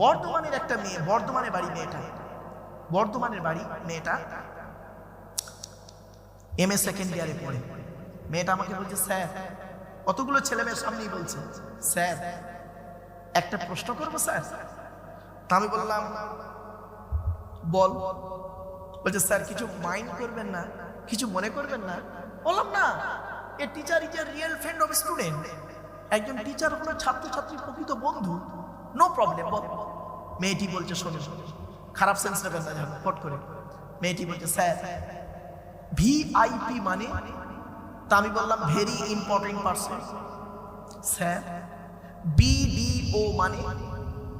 বর্ধমানের একটা মেয়ে, বর্ধমানের বাড়ি মেয়েটা। বর্ধমানের বাড়ি মেয়েটা এম এ সেকেন্ড ইয়ারে পড়ে। মেয়েটা আমাকে বলছে, স্যার কতগুলো ছেলে মেয়ের সামনেই বলছে, স্যার, একটা প্রশ্ন করব, স্যার? তা আমি বললাম, বল। বলছে, স্যার, কিছু মাইন্ড করবেন না, কিছু মনে করবেন না? বললাম, না, a teacher is a real friend of student একজন টিচার হলো ছাত্রছাত্রীর প্রকৃত বন্ধু। নো প্রবলেম মেয়েটি বলছে, শোনো, খারাপ সেন্স না ফট করে। মেয়েটি বলছে, স্যার ভিআইপি মানে তা আমি বললাম very important person sir BDO মানে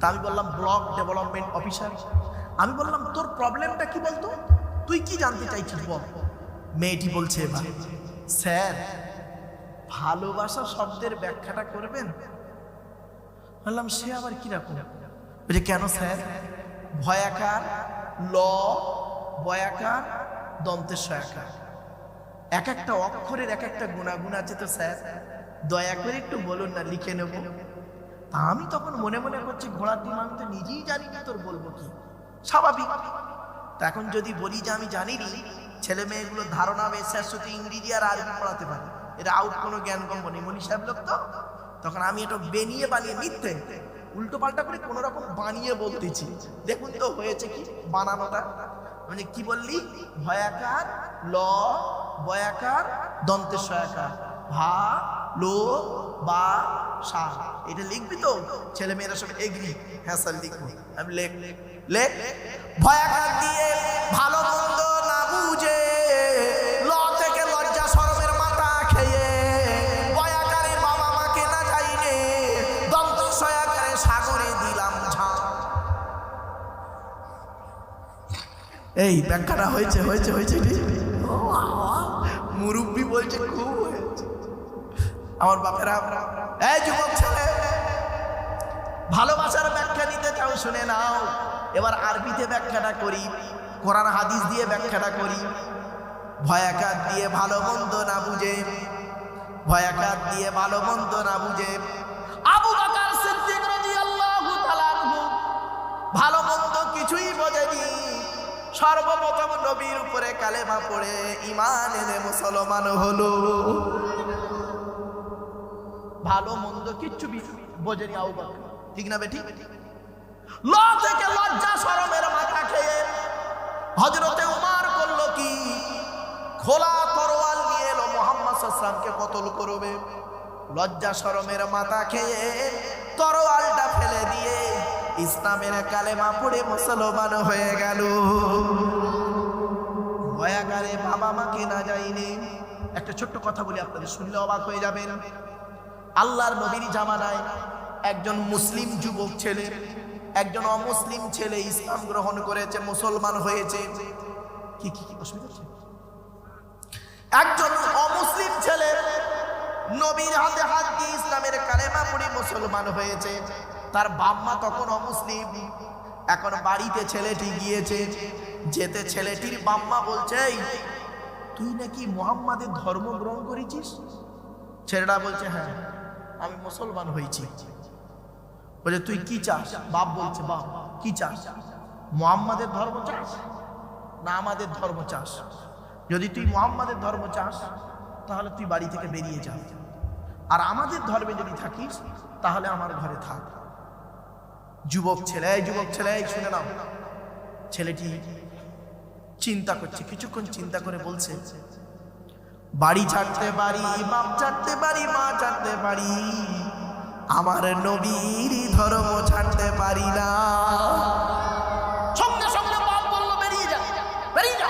তা আমি বললাম ব্লক ডেভেলপমেন্ট অফিসার আমি বললাম, তোর প্রবলেমটা কি বলতো? তুই কি জানতে চাইছিস বল? মেয়েটি বলছে স্যার, ভালোবাসা শব্দের ব্যাখ্যাটা করবেন? বললাম, সে আবার কীরকম বলছে, কেন স্যার? ভয়াকার, ল বয়াকার দন্তের সয়াকার। এক একটা অক্ষরের এক একটা গুণাগুণ আছে তো স্যার। দয়া করে একটু বলুন না, লিখে নেব। তা আমি তখন মনে মনে করছি, ঘোড়ার ডিম তো নিজেই জানি না তোর বলব কি। স্বাভাবিক। এখন যদি বলি যে আমি জানি নি, ছেলে মেয়েগুলো ধারণা শুধু ইংরেজি আর আরবি পড়াতে পারে। এটা আউট কোনো জ্ঞান কম নেই। মনি সাহেব লোক তো তখন আমি এটা বেনিয়ে বানিয়ে মিথ্যে উল্টো পাল্টা করে কোনো রকম বানিয়ে বলতেছি দেখুন তো হয়েছে কি বানানোটা মানে কি বললি ভয়াকার ল বয়াকার দন্তের সয়াকার ভা লো বা সা এটা লিখবি তো ছেলে মেয়েরা সব এগ্রি হ্যাঁ স্যার লিখব আমি লেখ লেখ ভয়াকার দিয়ে ভালো এই, ব্যাখ্যাটা হয়েছে হয়েছে হয়েছে মুরব্বি বলছে, খুব হয়েছে। আমার বাপেরা, এই যুবক ছেলে, ভালোবাসার ব্যাখ্যা নিতে চাও, শুনে নাও। এবার আরবিতে ব্যাখ্যাটা করি, কোরআন হাদিস দিয়ে ব্যাখ্যাটা করি। ভয়াকার দিয়ে ভালো মন্দ না বুঝে। ভয়াকার দিয়ে ভালো মন্দ না বুঝে। আবু বাকার সিদ্দিক রাদিয়াল্লাহু তাআলা ভালো মন্দ কিছুই বোঝেনি। সর্বপ্রথম নবীর উপরে কালেমা পড়ে ইমান এনে মুসলমান হলো। ভালো, মন্দ কিচ্ছু বোঝেনি আবু ঠিক না বেটি? ল থেকে লজ্জা, শরমের মাথা খেয়ে হজরতে উমার করল কি? খোলা তরোয়াল নিয়ে এলো, মোহাম্মদ সাল্লামকে কতল করবে? লজ্জা, শরমের মাথা খেয়ে তরোয়ালটা ফেলে দিয়ে ইসলামের কালেমা পড়ে মুসলমান হয়ে গেল। ভয়াকারে বাবা মাকে না যাইনি একটা ছোট্ট কথা বলি, আপনাদের শুনলে অবাক হয়ে যাবেন। আল্লাহর নবীর জামানায় একজন মুসলিম যুবক ছেলে, একজন অমুসলিম ছেলে ইসলাম গ্রহণ করেছে, মুসলমান হয়েছে। কি কি অসুবিধা হচ্ছে? একজন অমুসলিম ছেলে নবীর হাতে হাত দিয়ে ইসলামের কালেমা পড়ে মুসলমান হয়েছে। তার বাম্মা তখন অমুসলিম। এখন বাড়িতে ছেলেটি গিয়েছে। যেতে ছেলেটির বাম্মা বলছে তুই নাকি মোহাম্মদের ধর্ম গ্রহণ করেছিস? ছেলেটা বলছে হ্যাঁ আমি মুসলমান হয়েছি। বলে, তুই কি চাস? বাপ বলছে, বাপ, কি চাস? মোহাম্মদের ধর্ম চাস না আমাদের ধর্ম চাস? যদি তুই মোহাম্মদের ধর্ম চাস, তাহলে তুই বাড়ি থেকে বেরিয়ে যা। আর আমাদের ধর্মে যদি থাকিস, তাহলে আমার ঘরে থাক। যুবক ছেলে যুবক ছেলে শুনে নাও। ছেলেটি চিন্তা করছে কিছুক্ষণ চিন্তা করে বলছে বাড়ি ছাড়তে পারি বাপ ছাড়তে পারি মা ছাড়তে পারি আমার নবীর ধর্ম ছাড়তে পারি না। সঙ্গে সঙ্গে বাপ বলল বেরিয়ে যা বেরিয়ে যা।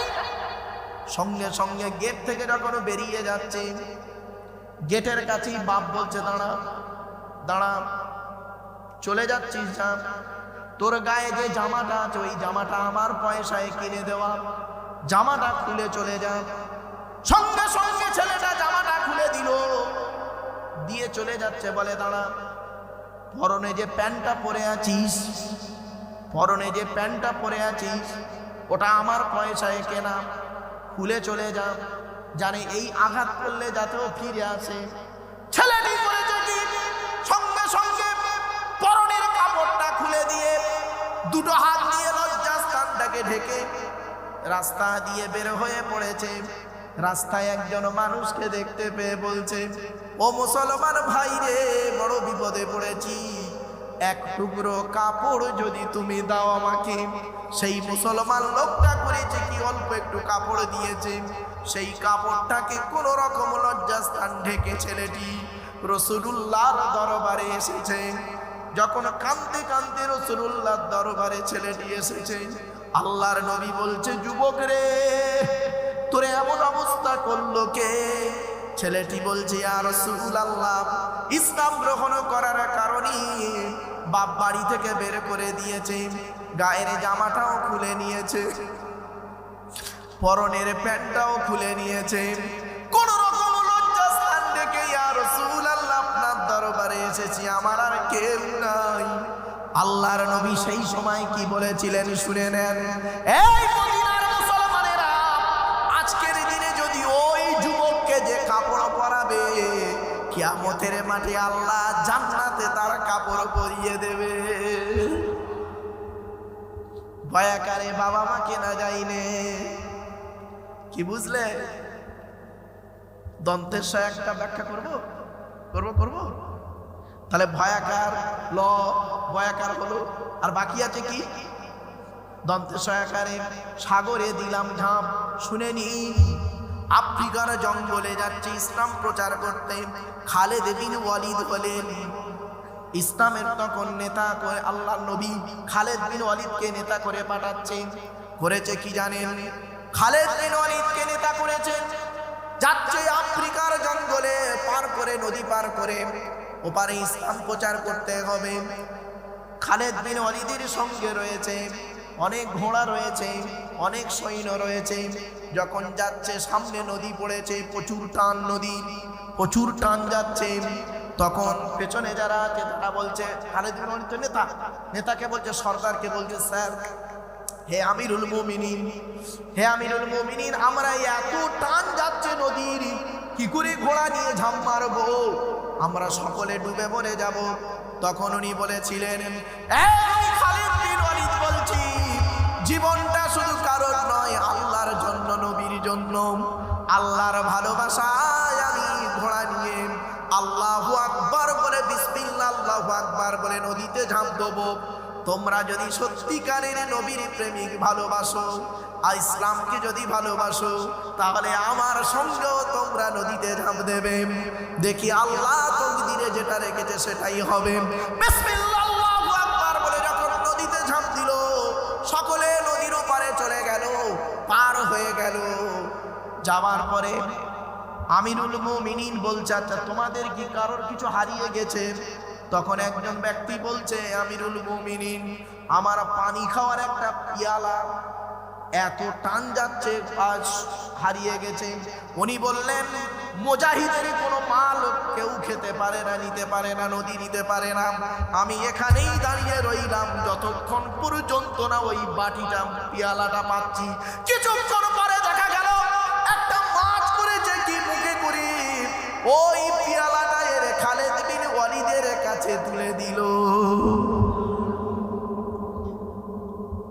সঙ্গে সঙ্গে গেট থেকে যখন বেরিয়ে যাচ্ছে গেটের কাছেই বাপ বলছে দাঁড়া দাঁড়া চলে যাচ্ছিস যা। তোর গায়ে যে জামাটা আছে, ওই জামাটা আমার পয়সায় কিনে দেওয়া। জামাটা খুলে চলে যা। সঙ্গে সঙ্গে ছেলেটা জামাটা খুলে দিল। দিয়ে চলে যাচ্ছে, বলে দাঁড়া। পরনে যে প্যান্টটা পরে আছিস, পরনে যে প্যান্টটা পরে আছিস, ওটা আমার পয়সায় কেনা। খুলে চলে যা। জানে এই আঘাত করলে যাতেও ফিরে আসে। দুটো হাত দিয়ে লজ্জাস্থানটাকে ঢেকে রাস্তা দিয়ে বের হয়ে পড়েছে। রাস্তায় একজন মানুষকে দেখতে পেয়ে বলছে, ও মুসলমান ভাই রে, বড় বিপদে পড়েছি। এক টুকরো কাপড় যদি তুমি দাও আমাকে। সেই মুসলমান লোকটা করেছে কি, অল্প একটু কাপড় দিয়েছে। সেই কাপড়টাকে কোন রকম লজ্জাস্থান ঢেকে ছেলেটি রসুলুল্লাহর দরবারে এসেছে। যখন কান্দতে কান্দতে রসুলুল্লাহর দরবারে ছেলেটি এসেছে, আল্লাহর নবী বলছে, যুবক রে, তোরে এমন অবস্থা করল কে? ছেলেটি বলছে আর আল্লাহ ইসলাম গ্রহণ করার কারণে বাপ বাড়ি থেকে বের করে দিয়েছে, গায়ের জামাটাও খুলে নিয়েছে, পরনের প্যান্টটাও খুলে নিয়েছে। এসেছি, আমার আর কেউ নাই। আল্লাহর নবী সেই সময় কি বলেছিলেন শুনে নেন। আজকের দিনে যদি ওই যুবককে যে কাপড় পরাবে, কিয়ামতের মাঠে আল্লাহ জান্নাতে তার কাপড় পরিয়ে দেবে। ভয়াকারে বাবা মাকে না যাইনে কি বুঝলে? দন্তের সাথে একটা ব্যাখ্যা করব? করব করব? তাহলে ভয়াকার, ল, ভয়াকার হলো। আর বাকি আছে কি? দন্তে সয়াকারে সাগরে দিলাম ঝাঁপ, শুনে নিন। আফ্রিকার জঙ্গলে যাচ্ছে, ইসলাম প্রচার করতে। খালেদ বিন ওয়ালিদ বলেন ইসলামের তখন নেতা করে আল্লাহ নবী খালেদ বিন ওয়ালিদকে নেতা করে পাঠাচ্ছেন করেছে কি জানেন? খালেদ বিন ওয়ালিদকে নেতা করেছেন যাচ্ছে আফ্রিকার জঙ্গলে, পার করে, নদী পার করে। ওপারে ইসলাম প্রচার করতে হবে। খালেদ বিন ওয়ালিদের সঙ্গে রয়েছে, অনেক ঘোড়া রয়েছে, অনেক সৈন্য রয়েছে। যখন যাচ্ছে, সামনে নদী পড়েছে, প্রচুর টান নদী, প্রচুর টান যাচ্ছে। তখন পেছনে যারা আছে, তারা বলছে, খালেদ বিন তো নেতা। নেতাকে বলছে, সরকারকে বলছে, স্যার, হে আমিরুল মুমিনিন, হে আমিরুল মুমিনিন, আমরা এত টান যাচ্ছে নদীর, কি করে ঘোড়া নিয়ে ঝাঁপ মারবো? আমরা সকলে ডুবে মরে যাব। তখন উনি বলেছিলেন, "এই খালিদ বিন বলছি, জীবনটা শুধু কারণ নয়, আল্লাহর জন্য, নবীর জন্য। আল্লাহর ভালোবাসায় আমি ঘোড়া নিয়ে আল্লাহ আকবার বলে বিসমিল্লা আল্লাহ আকবার বলে নদীতে ঝাঁপ দেবো। তোমরা যদি সত্যিকারের নবীর প্রেমিক ভালোবাসো, আর ইসলামকে যদি ভালোবাসো, তাহলে আমার সঙ্গেও তোমরা নদীতে ঝাঁপ দেবে। দেখি আল্লাহ তকদিরে যেটা রেখেছে সেটাই হবে। বলে যখন নদীতে ঝাঁপ দিল, সকলে নদীর ওপারে চলে গেল, পার হয়ে গেল। যাওয়ার পরে আমিরুল মুমিনিন বলছে আচ্ছা তোমাদের কি কারোর কিছু হারিয়ে গেছে? তখন একজন ব্যক্তি বলছে, আমিরুল মুমিনিন, আমার পানি খাওয়ার একটা পিয়ালা এত টান যাচ্ছে, আজ হারিয়ে গেছে। উনি বললেন, মোজাহিদের কোনো মাল কেউ খেতে পারে না, নিতে পারে না, নদী নিতে পারে না। আমি এখানেই দাঁড়িয়ে রইলাম, যতক্ষণ পর্যন্ত না ওই বাটিটা, পিয়ালাটা পাচ্ছি। কিছুক্ষণ পরে দেখা গেল, একটা মাছ করেছে কি মুখে করি। ওই কাছে তুলে দিল।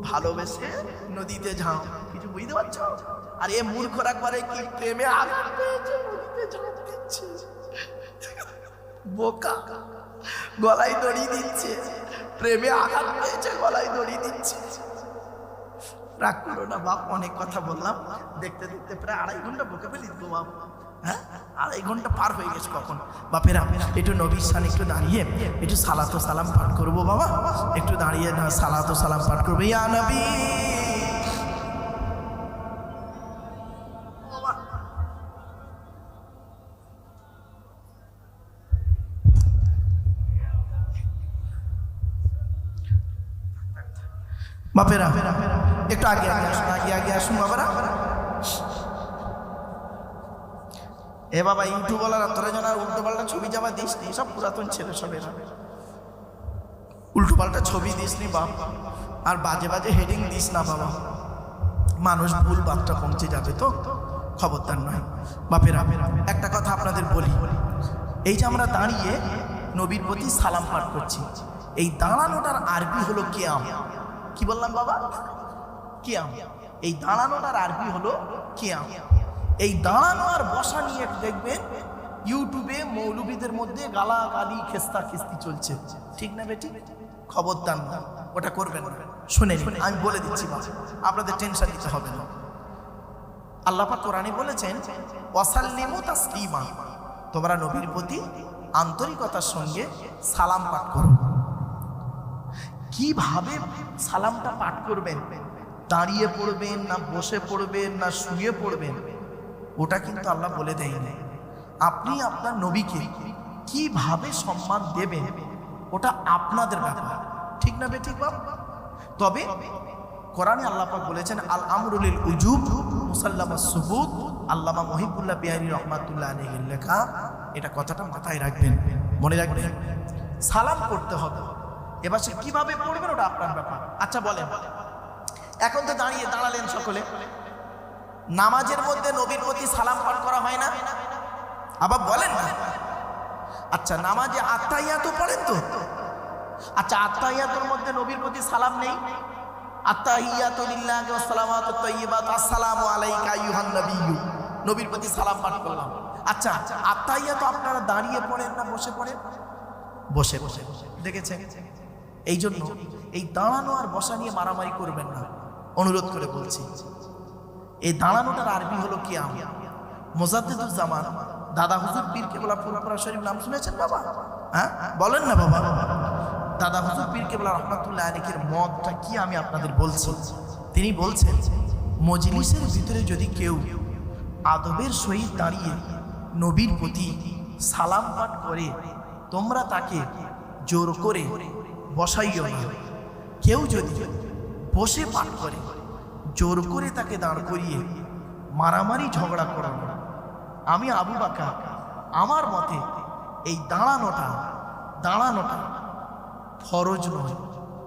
ভালোবেসে নদীতে ঝাঁপ কিছু বুঝতে পারছ? আর এ মূর্খরা করে কি প্রেমে আঘাত দিচ্ছে। বোকা। গলায় দড়ি দিচ্ছে। প্রেমে আঘাত পেয়েছে, গলায় দড়ি দিচ্ছে। রাগ করো না বাপ, অনেক কথা বললাম। দেখতে দেখতে প্রায় আড়াই ঘণ্টা বকে ফেলি বাপ। হ্যাঁ? আড়াই ঘণ্টা পার হয়ে গেছে কখন? বাপেরা, একটু নবীর সান একটু দাঁড়িয়ে, একটু সালাতো সালাম পাঠ করব বাবা। একটু দাঁড়িয়ে না, সালাতো সালাম পাঠ করব। ইয়া নবী! বাপেরা, একটু আগে আগে আসুন, আগে আগে আসুন বাবারা। এ বাবা ইউটিউবওয়ালারা তোরা যেন আর উল্টো পাল্টা ছবি যাবা দিস নি সব পুরাতন ছেলে সব এরা উল্টো পাল্টা ছবি দিস নি বাপ, আর বাজে বাজে হেডিং দিস না বাবা। মানুষ ভুল বাপটা পৌঁছে যাবে তো, খবরদার নয়। বাপেরা, একটা কথা আপনাদের বলি, এই যে আমরা দাঁড়িয়ে নবীর প্রতি সালাম পাঠ করছি, এই দাঁড়ানোটার আরবি হলো কেয়াম। কি বললাম বাবা? কিয়াম। এই দাঁড়ানোটার আরবি হলো কিয়াম। এই দাঁড়ানো আর বসা নিয়ে দেখবেন ইউটিউবে মৌলবীদের মধ্যে গালা গালি খেস্তা খিস্তি চলছে। ঠিক না বেটি? খবরদার না, ওটা করবেন শুনে আমি বলে দিচ্ছি বাবা, আপনাদের টেনশন নিতে হবে না। আল্লাহ পাক কোরআনে বলেছেন, ওয়াসাল্লিমু তাসলিমা, তোমরা নবীর প্রতি আন্তরিকতার সঙ্গে সালাম পাঠ করো। কীভাবে সালামটা পাঠ করবেন? দাঁড়িয়ে পড়বেন না বসে পড়বেন না শুয়ে পড়বেন? ওটা কিন্তু আল্লাহ বলে দেয়নি। আপনি আপনার নবীকে কীভাবে সম্মান দেবেন, ওটা আপনাদের ব্যাপার। ঠিক না বে ঠিক বাবা তবে কোরআনে আল্লাহ পাক বলেছেন আল আমরুলিল উজুব মুসাল্লামা সুবুত আল্লামা মহিবুল্লাহ বিহারি রহমাতুল্লাহ আলাইহির লেখা। এটা কথাটা মাথায় রাখবেন, মনে রাখবেন। সালাম করতে হবে। এবার সে কীভাবে পড়বেন ওটা আপনার ব্যাপার। আচ্ছা বলেন। এখন তো দাঁড়িয়ে দাঁড়ালেন সকলে। নামাজের মধ্যে নবীর প্রতি সালাম পাঠ করা হয় না? আবার বলেন না। আচ্ছা নামাজে আত্মাইয়া তো পড়েন তো? আচ্ছা আত্মাইয়াতের মধ্যে নবীর প্রতি সালাম নেই? সালাম করলাম। আচ্ছা আত্তাহিয়াতু আপনারা দাঁড়িয়ে পড়েন না, বসে পড়েন? বসে বসে দেখেছেন? এই জন্য এই দাঁড়ানো আর বসা নিয়ে মারামারি করবেন না। অনুরোধ করে বলছি। এই দাঁড়ানোটার আরবি হলো কি আম মোজাদ্দুজ্জামান দাদা হুজুর পীর কেবলা ফুরপুরা শরীফ নাম শুনেছেন বাবা? হ্যাঁ? বলেন না বাবা। দাদা হুজুর পীর কেবলা রহমাতুল্লাহ আলিকের মতটা কি আমি আপনাদের বলছি? তিনি বলছেন, মজলিসের ভিতরে যদি কেউ আদবের সহিত দাঁড়িয়ে নবীর প্রতি সালাম পাঠ করে, তোমরা তাকে জোর করে বসাইও কেউ যদি বসে পাঠ করে জোর করে তাকে দাঁড় করিয়ে মারামারি ঝগড়া করানো আমি আবু বাকা আমার মতে এই দাঁড়ানোটা দাঁড়ানোটা ফরজ নয়,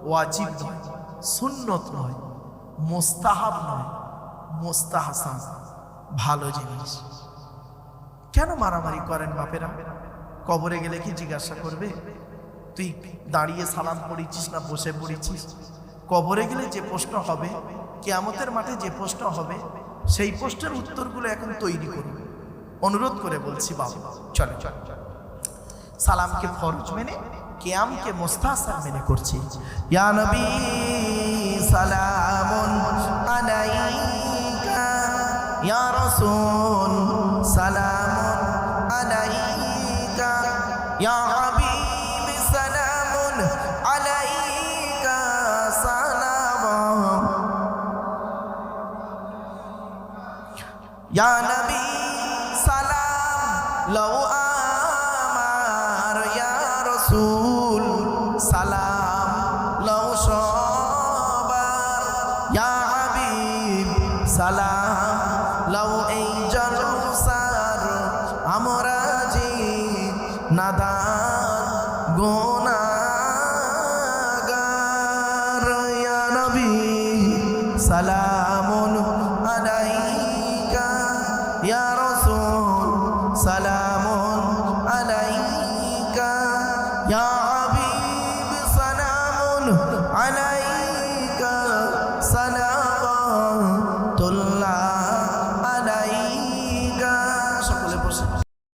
ওয়াজিব নয়, সুন্নত নয়, মোস্তাহাব নয়, মোস্তাহাসান, ভালো জিনিস। কেন মারামারি করেন বাপেরা? কবরে গেলে কি জিজ্ঞাসা করবে? তুই দাঁড়িয়ে সালাম পড়েছিস না, বসে পড়েছিস কবরে গেলে যে প্রশ্ন হবে কেয়ামতের মাঠে যে প্রশ্ন হবে, সেই প্রশ্নের উত্তরগুলো এখন তৈরি করুন। অনুরোধ করে বলছি বাবা, চলে। চলে সালামকে ফরজ মেনে, কেয়ামকে মোস্তাসার মেনে করছি। আলাইকা। ইয়া ইয়া নবী সালাম লও